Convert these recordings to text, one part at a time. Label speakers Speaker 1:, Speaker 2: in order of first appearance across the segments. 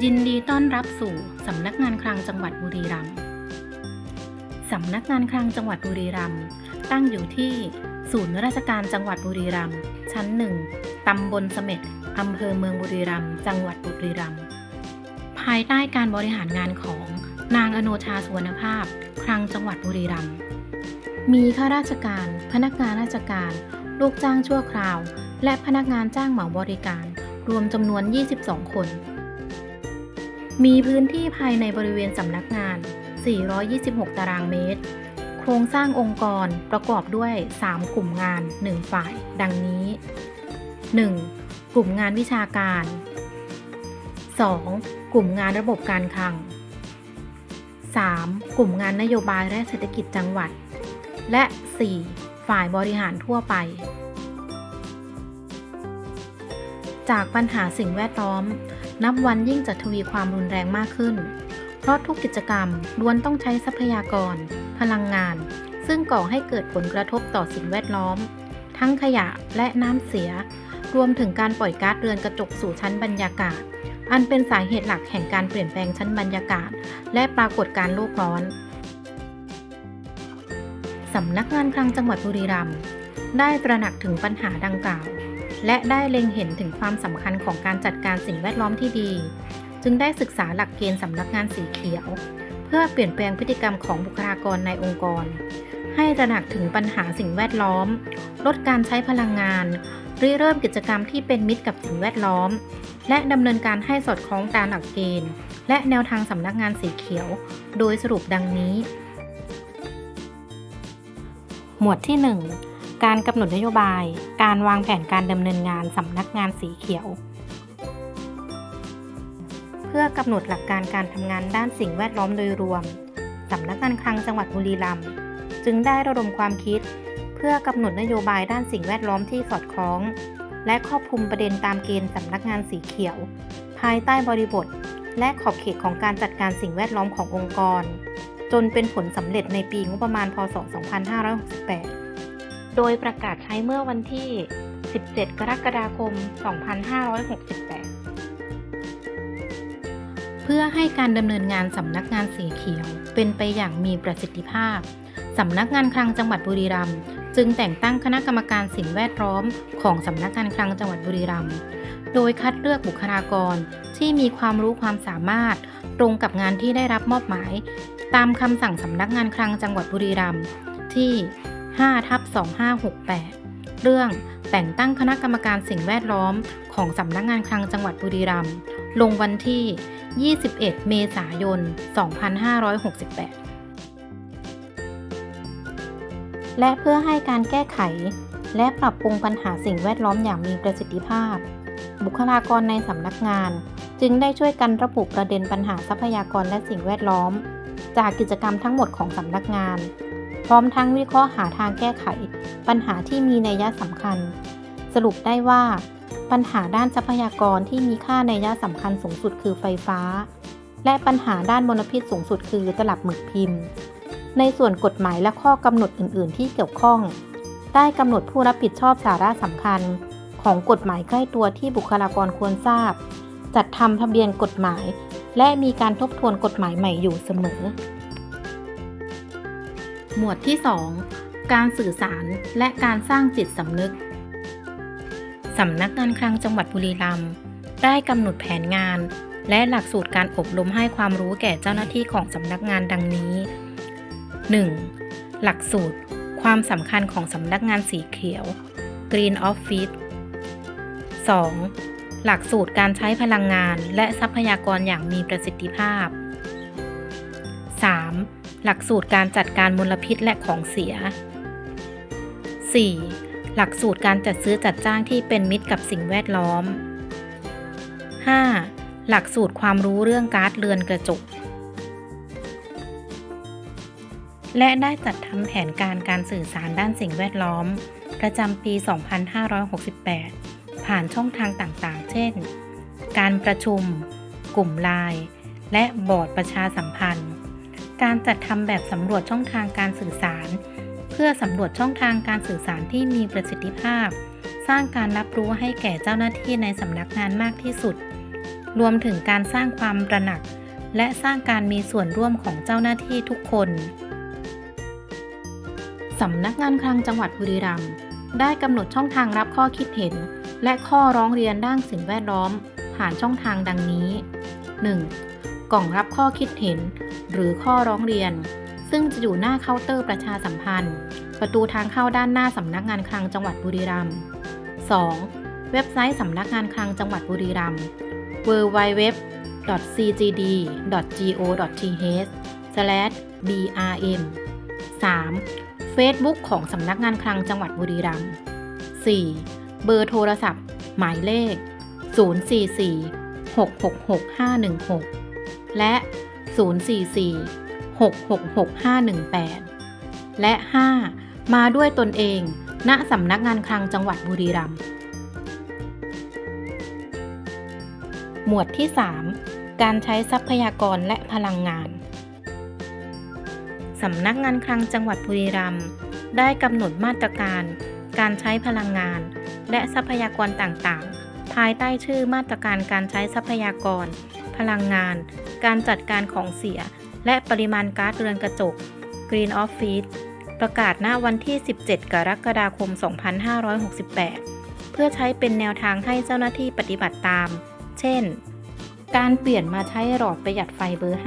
Speaker 1: ยินดีต้อนรับสู่สำนักงานคลังจังหวัดบุรีรัมย์สำนักงานคลังจังหวัดบุรีรัมย์ตั้งอยู่ที่ศูนย์ราชการจังหวัดบุรีรัมย์ชั้นหนึ่งตำบลเสม็ดอำเภอเมืองบุรีรัมย์จังหวัดบุรีรัมย์ภายใต้การบริหารงานของนางอโนชาสุวรรณภาพ คลังจังหวัดบุรีรัมย์มีข้าราชการ พนักงานราชการ ลูกจ้างชั่วคราว และพนักงานจ้างเหมาบริการ รวมจำนวน 22 คน มีพื้นที่ภายในบริเวณสำนักงาน 426 ตารางเมตร โครงสร้างองค์กรประกอบด้วย 3 กลุ่มงาน 1 ฝ่าย ดังนี้ 1. กลุ่มงานวิชาการ 2. กลุ่มงานระบบการคลัง 3. กลุ่มงานนโยบายและเศรษฐกิจจังหวัด และ 4. ฝ่ายบริหารทั่วไป จากปัญหาสิ่งแวดล้อม นับวันยิ่งจะทวีความรุนแรงมากขึ้น เพราะทุกกิจกรรมล้วนต้องใช้ทรัพยากร พลังงาน ซึ่งก่อให้เกิดผลกระทบต่อสิ่งแวดล้อม ทั้งขยะและน้ำเสีย รวมถึงการปล่อยก๊าซเรือนกระจกสู่ชั้นบรรยากาศ อันเป็นสาเหตุหลักแห่งการเปลี่ยนแปลงชั้นบรรยากาศ และปรากฏการณ์โลกร้อนสำนักงานคลังจังหวัดบุรีรัมย์ได้ตระหนักถึงปัญหาดังกล่าว และได้เล็งเห็นถึงความสำคัญของการจัดการสิ่งแวดล้อมที่ดี จึงได้ศึกษาหลักเกณฑ์สำนักงานสีเขียว เพื่อเปลี่ยนแปลงพฤติกรรมของบุคลากรในองค์กร ให้ระหนักถึงปัญหาสิ่งแวดล้อม ลดการใช้พลังงานริเริ่มกิจกรรมที่เป็นมิตรกับสิ่งแวดล้อม และดำเนินการให้สอดคล้องตามหลักเกณฑ์ และแนวทางสำนักงานสีเขียว โดยสรุปดังนี้ หมวดที่ 1 การกำหนดนโยบาย การวางแผนการดำเนินงานสำนักงานสีเขียว เพื่อกำหนดหลักการการทำงานด้านสิ่งแวดล้อมโดยรวมสำนักงานคลังจังหวัดบุรีรัมย์จึงได้ระดมความคิด เพื่อกำหนดนโยบายด้านสิ่งแวดล้อมที่สอดคล้อง และครอบคลุมประเด็นตามเกณฑ์สำนักงานสีเขียว ภายใต้บริบท และขอบเขตของการจัดการสิ่งแวดล้อมขององค์กร จนเป็นผลสำเร็จในปีงบประมาณพศ 2568 โดยประกาศใช้เมื่อวันที่ 17 กรกฎาคม 2568 เพื่อให้การดำเนินงานสำนักงานสีเขียว เป็นไปอย่างมีประสิทธิภาพ สำนักงานคลังจังหวัดบุรีรัมย์จึงแต่งตั้งคณะกรรมการสิ่งแวดล้อม ของสำนักงานคลังจังหวัดบุรีรัมย์ โดยคัดเลือกบุคลากรที่มีความรู้ความสามารถ ตรงกับงานที่ได้รับมอบหมาย ตามคำสั่งสำนักงานคลังจังหวัดบุรีรัมย์ที่ 5ทับ2568 เรื่องแต่งตั้งคณะกรรมการสิ่งแวดล้อมของสำนักงานคลังจังหวัดบุรีรัมย์ลงวันที่ 21 เมษายน 2568 และเพื่อให้การแก้ไข และปรับปรุงปัญหาสิ่งแวดล้อมอย่างมีประสิทธิภาพ บุคลากรในสำนักงาน จึงได้ช่วยกันระบุประเด็นปัญหาทรัพยากรและสิ่งแวดล้อม จากกิจกรรมทั้งหมดของสำนักงาน พร้อมทั้งวิเคราะห์หาทางแก้ไข ปัญหาที่มีนัยสำคัญ สรุปได้ว่า ปัญหาด้านทรัพยากรที่มีค่านัยสำคัญสูงสุดคือไฟฟ้า และปัญหาด้านมลพิษสูงสุดคือตลับหมึกพิมพ์ ในส่วนกฎหมายและข้อกำหนดอื่น ๆ ที่เกี่ยวข้อง ได้กำหนดผู้รับผิดชอบสาระสำคัญ ของกฎหมายใกล้ตัวที่บุคลากรควรทราบ จัดทำทะเบียนกฎหมาย และมีการทบทวนกฎหมายใหม่อยู่เสมอ หมวดที่ 2 การสื่อสารและการสร้างจิตสำนึก สำนักงานคลังจังหวัดบุรีรัมย์ได้กำหนดแผนงาน และหลักสูตรการอบรมให้ความรู้แก่เจ้าหน้าที่ของสำนักงานดังนี้ 1. หลักสูตร ความสำคัญของสำนักงานสีเขียว Green Office 2. หลักสูตรการใช้พลังงานและทรัพยากรอย่างมีประสิทธิภาพ 3. หลักสูตรการจัดการมลพิษและของเสีย 4. หลักสูตรการจัดซื้อจัดจ้างที่เป็นมิตรกับสิ่งแวดล้อม 5. หลักสูตรความรู้เรื่องก๊าซเรือนกระจก และได้จัดทำแผนการการสื่อสารด้านสิ่งแวดล้อม ประจำปี 2568 ผ่านช่องทางต่างๆ เช่น การประชุม กลุ่มไลน์และบอร์ดประชาสัมพันธ์ การจัดทำแบบสำรวจช่องทางการสื่อสาร เพื่อสำรวจช่องทางการสื่อสารที่มีประสิทธิภาพ สร้างการรับรู้ให้แก่เจ้าหน้าที่ในสำนักงานมากที่สุด รวมถึงการสร้างความตระหนัก และสร้างการมีส่วนร่วมของเจ้าหน้าที่ทุกคนสำนักงานคลังจังหวัดบุรีรัมย์ได้กำหนดช่องทางรับข้อคิดเห็น และข้อร้องเรียนด้านสิ่งแวดล้อม ผ่านช่องทางดังนี้ 1. กล่องรับข้อคิดเห็น หรือข้อร้องเรียน ซึ่งจะอยู่หน้าเคาน์เตอร์ประชาสัมพันธ์ ประตูทางเข้าด้านหน้าสำนักงานคลังจังหวัดบุรีรัมย์ 2. เว็บไซต์สำนักงานคลังจังหวัดบุรีรัมย์ www.cgd.go.th/brm 3. Facebook ของสำนักงานคลังจังหวัดบุรีรัมย์ 4. เบอร์โทรศัพท์ หมายเลข 044 666 516 และ 044 666 518 และ 5. มาด้วยตนเอง ณสำนักงานคลังจังหวัดบุรีรัมย์หมวดที่ 3 การใช้ทรัพยากรและพลังงานสำนักงานคลังจังหวัดบุรีรัมย์ได้กำหนดมาตรการ การใช้พลังงาน และทรัพยากรต่างๆ ภายใต้ชื่อมาตรการการใช้ทรัพยากร พลังงาน การจัดการของเสีย และปริมาณก๊าซเรือนกระจก Green Office ประกาศณวันที่ 17 กรกฎาคม 2568 เพื่อใช้เป็นแนวทางให้เจ้าหน้าที่ปฏิบัติตาม เช่น การเปลี่ยนมาใช้หลอดประหยัดไฟเบอร์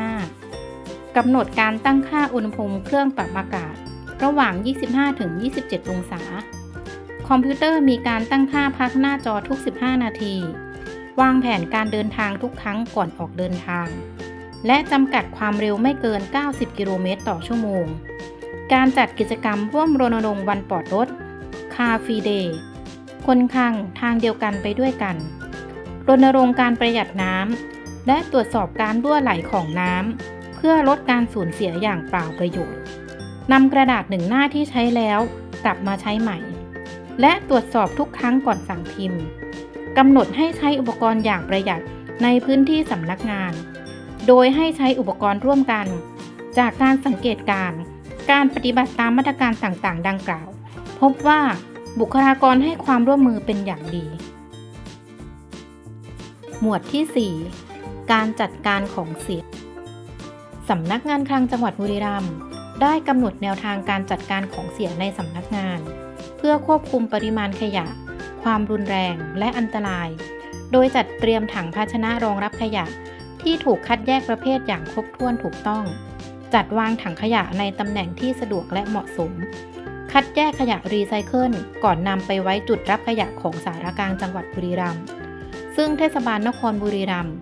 Speaker 1: 5 กำหนดการตั้งค่าอุณหภูมิเครื่องปรับอากาศ ระหว่าง 25-27 องศา คอมพิวเตอร์มีการตั้งค่าพักหน้าจอทุก 15 นาที วางแผนการเดินทางทุกครั้งก่อนออกเดินทาง และจำกัดความเร็วไม่เกิน 90 กิโลเมตรต่อชั่วโมง การจัดกิจกรรมร่วมรณรงค์วันปลอดรถคาฟีเดย์คนข้างทางเดียวกันไปด้วยกัน รณรงค์การประหยัดน้ำ และตรวจสอบการรั่วไหลของน้ำ เพื่อลดการสูญเสียอย่างเปล่าประโยชน์นำกระดาษหนึ่งหน้าที่ใช้แล้ว กลับมาใช้ใหม่ และตรวจสอบทุกครั้งก่อนสั่งพิมพ์ กำหนดให้ใช้อุปกรณ์อย่างประหยัดในพื้นที่สำนักงาน โดยให้ใช้อุปกรณ์ร่วมกัน จากการสังเกตการ การปฏิบัติตามมาตรการต่างๆ ดังกล่าว พบว่าบุคลากรให้ความร่วมมือเป็นอย่างดี หมวดที่ 4 การจัดการของเสียสำนักงานคลังจังหวัดบุรีรัมย์ได้กำหนดแนวทางการจัดการของเสียในสำนักงาน เพื่อควบคุมปริมาณขยะ ความรุนแรงและอันตราย โดยจัดเตรียมถังภาชนะรองรับขยะ ที่ถูกคัดแยกประเภทอย่างครบถ้วนถูกต้อง จัดวางถังขยะในตำแหน่งที่สะดวกและเหมาะสม คัดแยกขยะรีไซเคิลก่อนนำไปไว้จุดรับขยะของสารกลางจังหวัดบุรีรัมย์ซึ่งเทศบาลนครบุรีรัมย์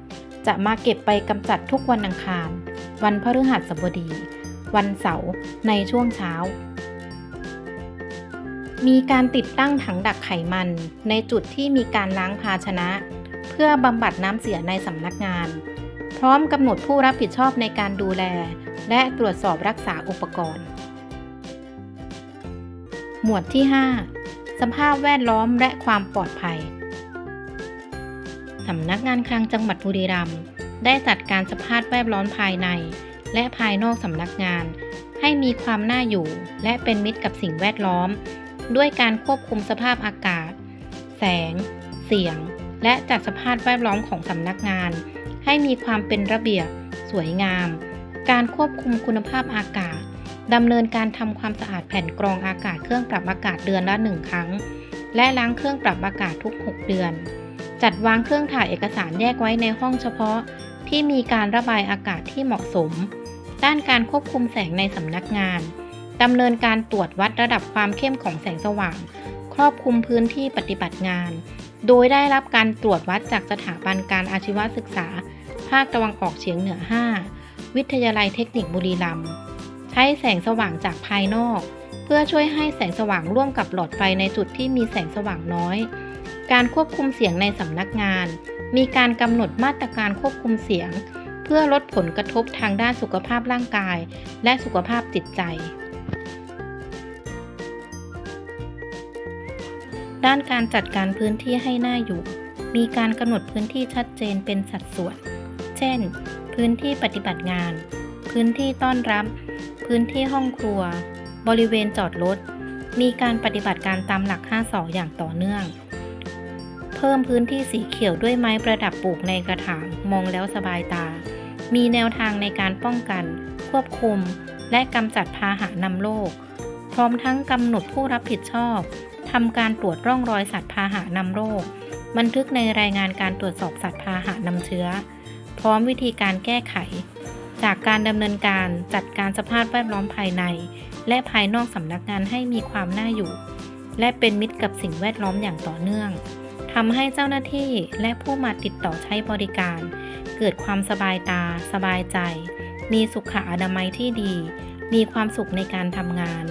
Speaker 1: จะมาเก็บไปกำจัดทุกวันอังคาร วันพฤหัสบดี วันเสาร์ในช่วงเช้า มีการติดตั้งถังดักไขมัน ในจุดที่มีการล้างภาชนะ เพื่อบำบัดน้ำเสียในสำนักงาน พร้อมกำหนดผู้รับผิดชอบในการดูแล และตรวจสอบรักษาอุปกรณ์ หมวดที่ 5 สภาพแวดล้อมและความปลอดภัยสำนักงานคลังจังหวัดบุรีรัมย์ได้จัดการสภาพแวดล้อมภายใน และภายนอกสำนักงาน ให้มีความน่าอยู่ และเป็นมิตรกับสิ่งแวดล้อม ด้วยการควบคุมสภาพอากาศ แสง เสียง และจัดสภาพแวดล้อมของสำนักงาน ให้มีความเป็นระเบียบ สวยงาม การควบคุมคุณภาพอากาศดำเนินการทำความสะอาดแผ่นกรองอากาศเครื่องปรับอากาศเดือนละหนึ่งครั้ง และล้างเครื่องปรับอากาศทุก 6 เดือน จัดวางเครื่องถ่ายเอกสารแยกไว้ในห้องเฉพาะ ที่มีการระบายอากาศที่เหมาะสม ด้านการควบคุมแสงในสำนักงาน ดำเนินการตรวจวัดระดับความเข้มของแสงสว่าง ครอบคลุมพื้นที่ปฏิบัติงาน โดยได้รับการตรวจวัดจากสถาบันการอาชีวศึกษา ภาคตะวันออกเฉียงเหนือ 5 วิทยาลัยเทคนิคบุรีรัมย์ใช้แสงสว่างจากภายนอก เพื่อช่วยให้แสงสว่างร่วมกับหลอดไฟในจุดที่มีแสงสว่างน้อย การควบคุมเสียงในสำนักงาน มีการกำหนดมาตรการควบคุมเสียง เพื่อลดผลกระทบทางด้านสุขภาพร่างกาย และสุขภาพจิตใจ ด้านการจัดการพื้นที่ให้หน่าอยู่ มีการกำหนดพื้นที่ชัดเจนเป็นสัดส่วน เช่น พื้นที่ปฏิบัติงาน พื้นที่ต้อนรับ พื้นที่ห้องครัว บริเวณจอดรถ มีการปฏิบัติการตามหลัก 5สออย่างต่อเนื่อง เพิ่มพื้นที่สีเขียวด้วยไม้ประดับปลูกในกระถาง มองแล้วสบายตา มีแนวทางในการป้องกัน ควบคุม และกำจัดพาหะนำโรคพร้อมทั้งกำหนดผู้รับผิดชอบทำการตรวจร่องรอยสัตว์พาหะนำโรค บันทึกในรายงานการตรวจสอบสัตว์พาหะนำเชื้อ พร้อมวิธีการแก้ไข จากการดำเนินการจัดการสภาพแวดล้อมภายใน และภายนอกสำนักงานให้มีความน่าอยู่ และเป็นมิตรกับสิ่งแวดล้อมอย่างต่อเนื่องทำให้เจ้าหน้าที่และผู้มาติดต่อใช้บริการ เกิดความสบายตา สบายใจ มีสุขอนามัยที่ดี มีความสุขในการทำงาน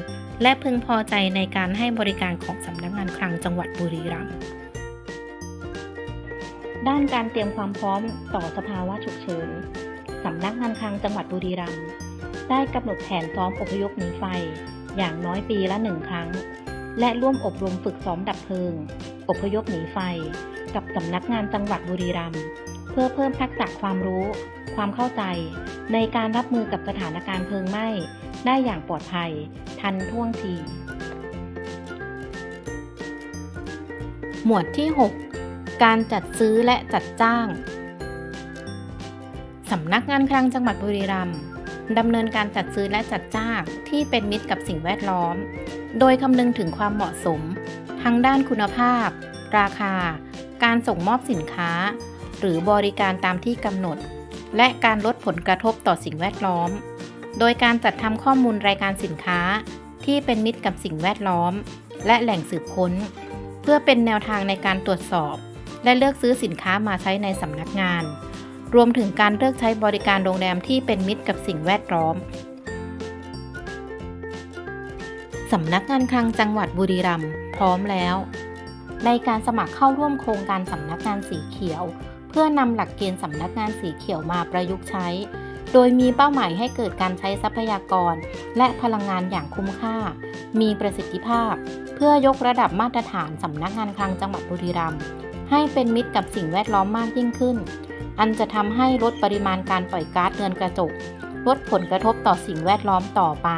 Speaker 1: และพึงพอใจในการให้บริการของสำนักงานคลังจังหวัดบุรีรัมย์ด้านการเตรียมความพร้อมต่อสภาวะฉุกเฉินสำนักงานคลังจังหวัดบุรีรัมย์ได้กำหนดแผนซ้อมอพยพหนีไฟ อย่างน้อยปีละหนึ่งครั้ง และร่วมอบรมฝึกซ้อมดับเพลิง อพยพหนีไฟ กับสำนักงานจังหวัดบุรีรัมย์ เพื่อเพิ่มทักษะความรู้ ความเข้าใจ ในการรับมือกับสถานการณ์เพลิงไหม้ ได้อย่างปลอดภัย ทันท่วงที หมวดที่ 6 การจัดซื้อและจัดจ้าง สำนักงานคลังจังหวัดบุรีรัมย์ดำเนินการจัดซื้อและจัดจ้างที่เป็นมิตรกับสิ่งแวดล้อม โดยคำนึงถึงความเหมาะสม ทั้งด้านคุณภาพ ราคา การส่งมอบสินค้า หรือบริการตามที่กำหนด และการลดผลกระทบต่อสิ่งแวดล้อม โดยการจัดทำข้อมูลรายการสินค้า ที่เป็นมิตรกับสิ่งแวดล้อม และแหล่งสืบค้น เพื่อเป็นแนวทางในการตรวจสอบ และเลือกซื้อสินค้ามาใช้ในสำนักงาน รวมถึงการเลือกใช้บริการโรงแรมที่เป็นมิตรกับสิ่งแวดล้อมสำนักงานคลังจังหวัดบุรีรัมย์พร้อมแล้ว ในการสมัครเข้าร่วมโครงการสำนักงานสีเขียว เพื่อนำหลักเกณฑ์สำนักงานสีเขียวมาประยุกต์ใช้ โดยมีเป้าหมายให้เกิดการใช้ทรัพยากร และพลังงานอย่างคุ้มค่า มีประสิทธิภาพ เพื่อยกระดับมาตรฐานสำนักงานคลังจังหวัดบุรีรัมย์ให้เป็นมิตรกับสิ่งแวดล้อมมากยิ่งขึ้น อันจะทำให้ลดปริมาณการปล่อยก๊าซเรือนกระจก ลดผลกระทบต่อสิ่งแวดล้อมต่อไป